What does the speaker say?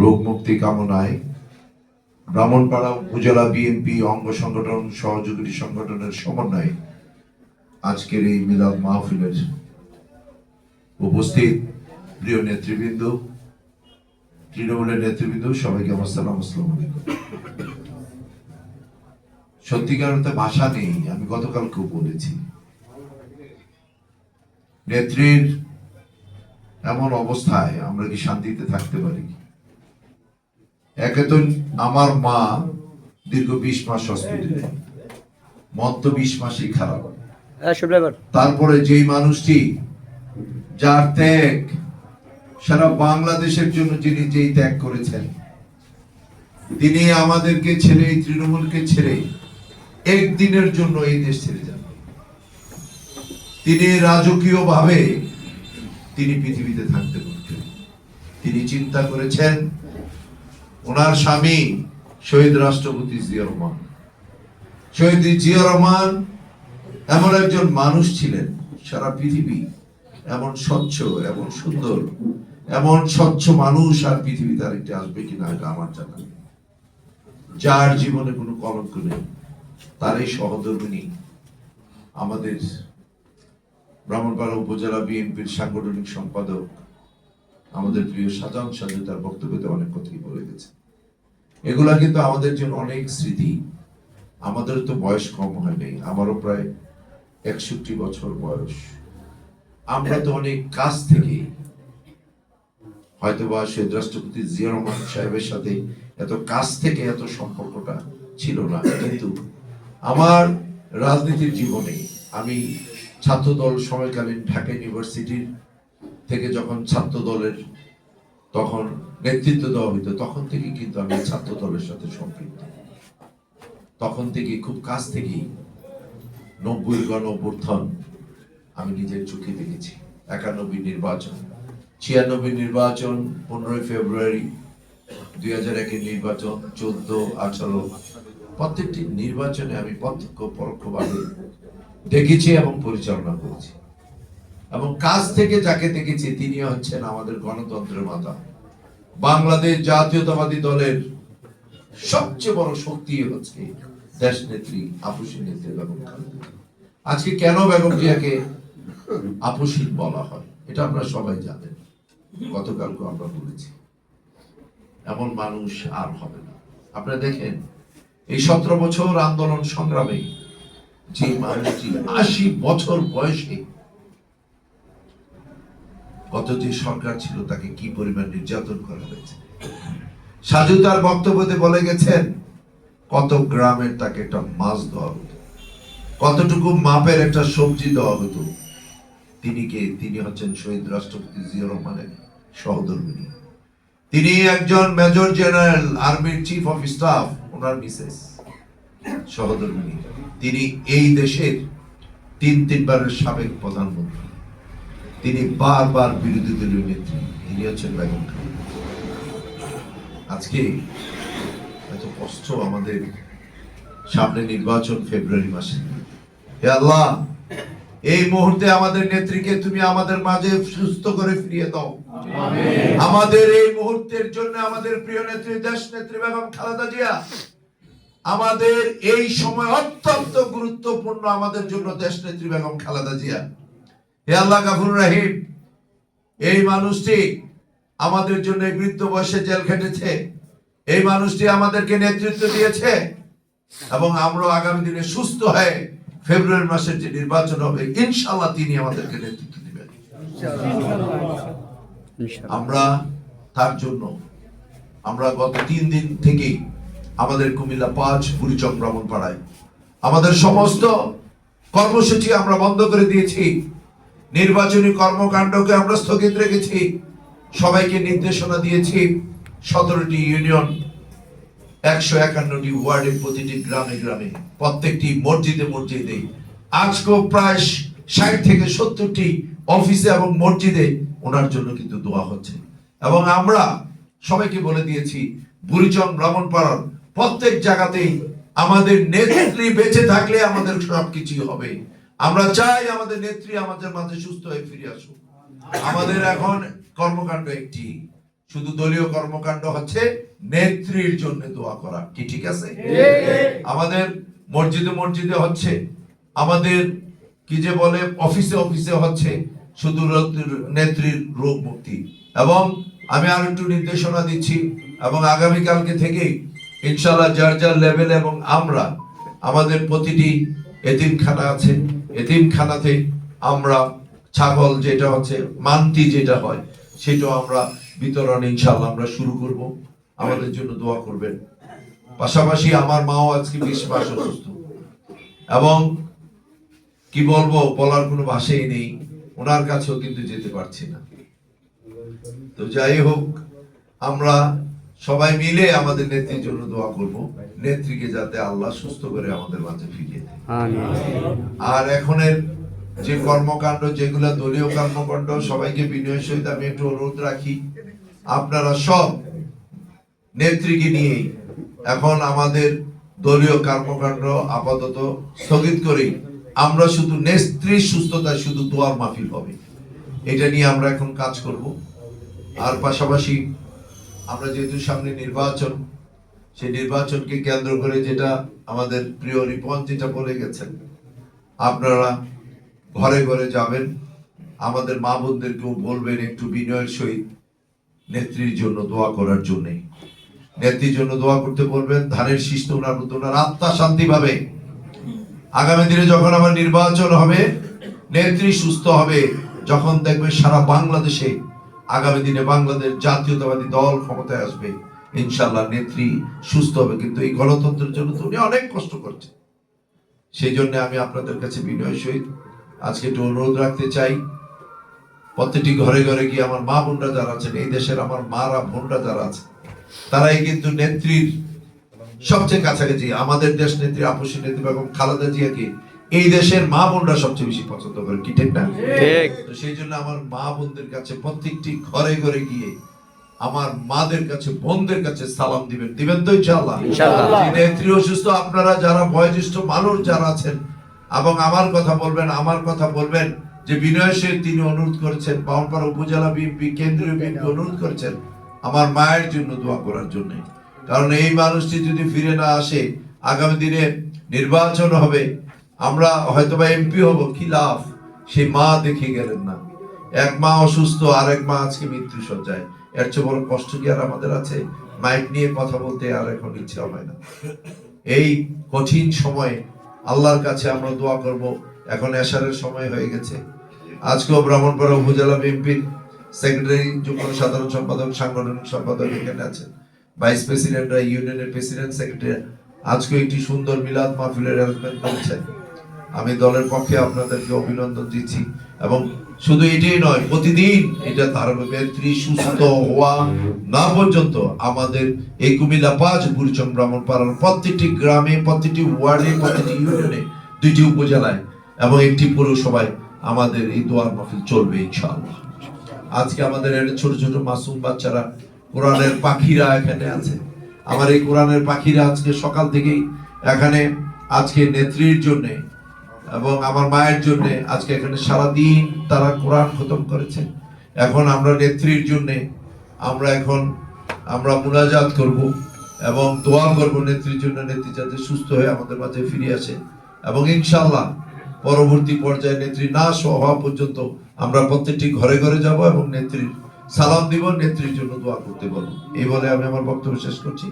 রোগ মুক্তি কামনায় ব্রাহ্মণপাড়া উপজেলা বিএনপি অঙ্গ সংগঠন, সহযোগী সংগঠনের সমন্বয়ে আজকের এই মিলাদ মাহফিলের উপস্থিত প্রিয় নেতৃবৃন্দ, তৃণমূলের নেতৃবৃন্দ, সবাইকে আমার সালাম, আসসালামু আলাইকুম। সত্যিকার ভাষা নেই, আমি গতকালকেও বলেছি। নেত্রীর এমন অবস্থায় আমরা কি শান্তিতে থাকতে পারি? একে তো আমার মা দীর্ঘ বিশ মাস হসপিটালে মত তো বিশ মাসই খারাপ। হ্যাঁ তারপরে যেই মানুষটি যার ত্যাগ সারা বাংলাদেশের জন্য যিনি যেই ত্যাগ করেছেন তিনি আমাদেরকে ছেড়ে এই তৃণমূলকে ছেড়ে একদিনের জন্য এই দেশ ছেড়ে যান। তিনি রাজকীয় ভাবে তিনি পৃথিবীতে থাকতে পারতেন তিনি চিন্তা করেছেন ওনার স্বামী শহীদ রাষ্ট্রপতি জিয়া রহমান। শহীদ জিয়া রহমান এমন একজন মানুষ ছিলেন, সারা পৃথিবী এমন স্বচ্ছ, এমন সুন্দর, এমন স্বচ্ছ মানুষ আর পৃথিবীতে আরেকটি আসবে কিনা এটা আমার জানা যার জীবনে কোনো কলঙ্ক নেই, তার এই সহধর্মিনী আমাদের ব্রাহ্মণপাড়া উপজেলা বিএনপির সাংগঠনিক সম্পাদক আমাদের প্রিয় সাজান সাজু তার বক্তব্যতে অনেক কথাই বলে গেছে। এগুলা কিন্তু আমাদের জন্য অনেক স্মৃতি। আমাদের তো বয়স কম হয়নি আমারও প্রায় একষট্টি বছর বয়স। আমরা তো অনেক কাছ থেকে হয়তো বা শহীদ রাষ্ট্রপতি জিয়া রহমান সাহেবের সাথে এত কাছ থেকে এত সম্পর্কটা ছিল না, কিন্তু আমার রাজনীতির জীবনে আমি ছাত্রদল সময়কালীন ঢাকা ইউনিভার্সিটির থেকে যখন ছাত্র দলের তখন নেতৃত্ব দেওয়া হইতো, তখন থেকে কিন্তু আমি ছাত্র দলের সাথে সম্পৃক্ত। তখন থেকে খুব কাছ থেকেই নব্বই গণ অভ্যুত্থান আমি নিজের চোখে দেখেছি। একানব্বই নির্বাচন। ছিয়ানব্বই নির্বাচন, পনেরোই ফেব্রুয়ারি, দুই হাজার একের নির্বাচন, চোদ্দ আঠারো। প্রত্যেকটি নির্বাচনে আমি প্রত্যক্ষ পরোক্ষভাবে দেখেছি এবং পরিচালনা করেছি। এবং কাজ থেকে যাকে দেখেছি, তিনি হচ্ছেন আমাদের গণতন্ত্রের মাতা। বাংলাদেশ জাতীয়তাবাদী দলের সবচেয়ে বড় শক্তি হচ্ছে দেশ নেত্রী আপুসী নেত্রী বেগম আজকে কেন বেগম জিয়াকে আপুসীন বলা হয়, এটা আমরা সবাই জানেন। গতকালকে আমরা বলেছি। এমন মানুষ আর হবে না। আপনারা দেখেন, এই সতেরো বছর আন্দোলন সংগ্রামে যে মানুষটি আশি বছর বয়সে যে সরকার ছিল তাকে কি পরিমাণ নির্যাতন করা হয়েছে? সাজু তার বক্তব্যতে বলে গেছেন, কত গ্রামের তাকে একটা মাছ দেওয়া হতো, কতটুকু মাপের একটা সবজি দেওয়া হতো। তিনি কে? তিনি হচ্ছেন শহীদ রাষ্ট্রপতি জিয়া রহমানের সহধর্মিনী। তিনি একজন মেজর জেনারেল, আর্মির চিফ অফ স্টাফ, ওনার মিসেস, সহধর্মিনী। তিনি এই দেশের তিন তিনবারের সাবেক প্রধানমন্ত্রী। তিনি বারবার বিরোধী দলীয় নেত্রী তিনি হচ্ছেন বেগম আজকে এত কষ্ট আমাদের সামনে নির্বাচন ফেব্রুয়ারি মাসে। হে আল্লাহ এই মুহূর্তে আমাদের নেত্রীকে তুমি আমাদের মাঝে সুস্থ করে ফিরিয়ে দাও। আমাদের এই মুহূর্তের জন্য আমাদের প্রিয় নেত্রী দেশ নেত্রী বেগম খালেদা জিয়া আমাদের এই সময় অত্যন্ত গুরুত্বপূর্ণ আমাদের জন্য দেশ নেত্রী বেগম খালেদা জিয়া। হে আল্লাহ গাফুর রাহিম এই মানুষটি আমাদের জন্য বৃদ্ধ বয়সে জেল খেটেছে। এই মানুষটি আমাদেরকে নেতৃত্ব দিয়েছে এবং আমরা আগামী দিনে সুস্থ হয়ে ফেব্রুয়ারি মাসের যে নির্বাচন হবে ইনশাল্লাহ তিনি আমাদেরকে নেতৃত্ব দিবেন। আমরা তার জন্য আমরা গত তিন দিন থেকেই আমাদের কুমিল্লা পাঁচ বুড়িচক ভ্রমণ পাড়ায় আমাদের সমস্ত কর্মসূচি আমরা বন্ধ করে দিয়েছি। নির্বাচনী কর্মকাণ্ডকে আমরা স্থগিত রেখেছি। সবাইকে নির্দেশনা দিয়েছি সতেরোটি ইউনিয়ন, একশো একান্নটি ওয়ার্ডের প্রতিটি গ্রামে গ্রামে, প্রত্যেকটি মসজিদে মসজিদে। আজকেও প্রায় ষাট থেকে সত্তরটি অফিসে এবং মসজিদে ওনার জন্য কিন্তু দোয়া হচ্ছে। এবং আমরা সবাইকে বলে দিয়েছি, বুড়িচং ব্রাহ্মণপাড়ার প্রত্যেক জায়গাতেই আমাদের নেত্রী বেঁচে থাকলে আমাদের সবকিছু হবে। আমরা চাই আমাদের নেত্রী আমাদের মাঝে সুস্থ হয়ে ফিরে আসুক। আমাদের এখন কর্মকাণ্ড একটি। শুধু দলীয় কর্মকাণ্ড হচ্ছে নেত্রীর জন্য দোয়া করা। কি ঠিক আছে? আমাদের মসজিদে মসজিদে হচ্ছে, আমাদের কি যে বলে, অফিসে অফিসে হচ্ছে শুধু নেত্রীর রোগ মুক্তি। এবং আমি আর একটু নির্দেশনা দিচ্ছি, এবং আগামীকালকে থেকেই ইনশাল্লাহ যার যার লেভেল এবং আমরা আমাদের প্রতিটি এতিমখানা আছে। এতিমখানাতে আমরা ছাগল যেটা হচ্ছে, মান্তি যেটা হয়, সেটাও আমরা বিতরণ ইনশাল্লাহ আমরা শুরু করব। আমাদের জন্য দোয়া করবেন। পাশাপাশি আমার মাও আজকে বিশ মাস অসুস্থ। এবং কি বলব, বলার কোনো ভাষাই নেই। ওনার কাছেও কিন্তু যেতে পারছি না। তো যাই হোক, আমরা সবাই মিলে আমাদের নেত্রীর জন্য দোয়া করব। নেত্রীকে যাতে আল্লাহ সুস্থ করে আমাদের মাঝে ফিরিয়ে দেয়। আর এখনের যে কর্মকাণ্ড যেগুলো দলীয় কর্মকাণ্ড সবাইকে বিনয়ের সহিত আমি একটু অনুরোধ রাখি। আপনারা সব নেত্রীকে নিয়ে এখন আমাদের দলীয় কর্মকাণ্ড আপাতত স্থগিত করে। আমরা শুধু নেত্রীর সুস্থতায় শুধু দোয়ার মাহফিল হবে। এটা নিয়ে আমরা এখন কাজ করব। আর পাশাপাশি আমরা যেহেতু সামনে নির্বাচন, সেই নির্বাচনকে কেন্দ্র করে যেটা আমাদের প্রিয় রিপন যেটা বলে গেছেন, আপনারা ঘরে ঘরে যাবেন, আমাদের মা বোনদেরকেও বলবেন একটু বিনয়ের সহিত নেত্রীর জন্য দোয়া করার জন্য। নেত্রীর জন্য দোয়া করতে বলবেন, ধানের শীষ তো ওনার ওনার আত্মা শান্তি পাবে আগামী দিনে যখন আমার নির্বাচন হবে, নেত্রী সুস্থ হবে, যখন দেখবে সারা বাংলাদেশে আগামী দিনে বাংলাদেশ জাতীয়তাবাদী দল ক্ষমতায় আসবে। ইনশাল্লাহ নেত্রী সুস্থ হবে। কিন্তু এই গণতন্ত্রের জন্য তো উনি অনেক কষ্ট করছেন। সেই জন্য আমি আপনাদের কাছে বিনয় সহিত আজকে একটু অনুরোধ রাখতে চাই। প্রত্যেকটি ঘরে ঘরে গিয়ে আমার মা বোনরা যারা আছেন, এই দেশের আমার মারা বোনরা যারা আছে তারাই কিন্তু নেত্রীর সবচেয়ে কাছাকাছি। আমাদের দেশ নেত্রী আপসী নেত্রী এবং খালেদা জিয়াকে এই দেশের মা বোনরা সবচেয়ে বেশি পছন্দ করে কি ঠিক না? ঠিক। সেই জন্য আমার মা বোনদের কাছে প্রত্যেকটি ঘরে ঘরে গিয়ে আমার মাদের কাছে বোনদের কাছে সালাম দিবেন। দিবেন তো ইনশাআল্লাহ। নেত্রী অসুস্থ আপনারা যারা বয়োজ্যেষ্ঠ মানুষ যারা আছেন এবং আমার কথা বলবেন আমার কথা বলবেন যে বিনয় সেন তিনি অনুরোধ করেছেন বাউনপাড়া উপজেলা বিএনপি কেন্দ্রীয় বিএনপি অনুরোধ করেছেন আমার মায়ের জন্য দোয়া করার জন্য। কারণ এই মানুষটি যদি ফিরে না আসে আগামী দিনে নির্বাচন হবে আমরা হয়তোবা এমপি হব, কি লাভ? সেই মা দেখে গেলেন না। এক মা অসুস্থ আর এক মা আজকে মৃত্যু সজ্জায় এর চেয়ে বড় কষ্ট কি আর আমাদের আছে? মাইক নিয়ে কথা বলতে আর এখন ইচ্ছা হয় না। এই কঠিন সময়ে আল্লাহর কাছে আমরা দোয়া করব। এখন এশারের সময় হয়ে গেছে। আজকেও ব্রাহ্মণপাড়া উপজেলা বিএনপির সেক্রেটারি যুগ্ম সাধারণ সম্পাদক, সাংগঠনিক সম্পাদক এখানে আছেন। ভাইস প্রেসিডেন্টরা ইউনিয়নের প্রেসিডেন্ট সেক্রেটারি আজকে একটি সুন্দর মিলাদ মাহফিলের অ্যারেঞ্জমেন্ট করেছেন। আমি দলের পক্ষে আপনাদেরকে অভিনন্দন দিচ্ছি এবং শুধু এটাই নয়, প্রতিদিন এটা ধারাবাহিক সুস্থ হওয়া না পর্যন্ত আমাদের এই কুমিল্লা পাঁচ, বুড়িচং ব্রাহ্মণ পাড়ার প্রত্যেকটি গ্রামে, প্রত্যেকটি ওয়ার্ডে, প্রত্যেকটি ইউনিয়নে দুইটি উপজেলায় এবং একটি পৌরসভায় আমাদের এই দোয়ার মাহফিল চলবে ইনশাআল্লাহ। আজকে আমাদের ছোট ছোট মাসুম বাচ্চারা কোরআনের পাখিরা এখানে আছে। আমার এই কোরআনের পাখিরা আজকে সকাল থেকেই এখানে আজকে নেত্রীর জন্য এবং আমার মায়ের জন্য আজকে এখানে সারা দিন তারা কোরআন খতম করেছে এখন আমরা নেত্রীর জন্য আমরা এখন আমরা মুনাজাত করব এবং দোয়া করব নেত্রীর জন্য। নেত্রী যাতে সুস্থ হয়ে আমাদের মাঝে ফিরে আসে এবং ইনশাআল্লাহ পরবর্তী পর্যায়ে নেত্রী না হওয়া পর্যন্ত আমরা প্রত্যেকটি ঘরে ঘরে যাব এবং নেত্রীর সালাম দিব, নেত্রীর জন্য দোয়া করতে বলব। এই বলে আমি আমার বক্তব্য শেষ করছি।